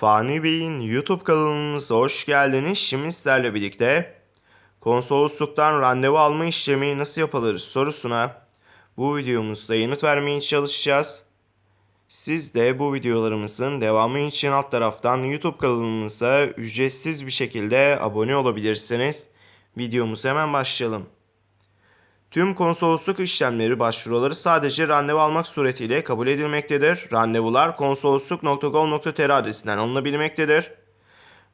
Fani Bey'in YouTube kanalımıza hoş geldiniz. Şimdi sizlerle birlikte konsolosluktan randevu alma işlemi nasıl yapılır sorusuna bu videomuzda yanıt vermeye çalışacağız. Siz de bu videolarımızın devamı için alt taraftan YouTube kanalımıza ücretsiz bir şekilde abone olabilirsiniz. Videomuza hemen başlayalım. Tüm konsolosluk işlemleri başvuruları sadece randevu almak suretiyle kabul edilmektedir. Randevular konsolosluk.gov.tr adresinden alınabilmektedir.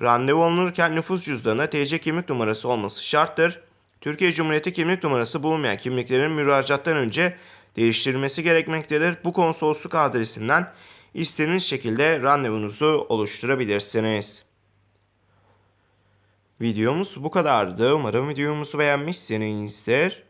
Randevu alınırken nüfus cüzdanına TC kimlik numarası olması şarttır. Türkiye Cumhuriyeti kimlik numarası bulunmayan kimliklerin müracaattan önce değiştirilmesi gerekmektedir. Bu konsolosluk adresinden istediğiniz şekilde randevunuzu oluşturabilirsiniz. Videomuz bu kadardı. Umarım videomuzu beğenmişsinizdir.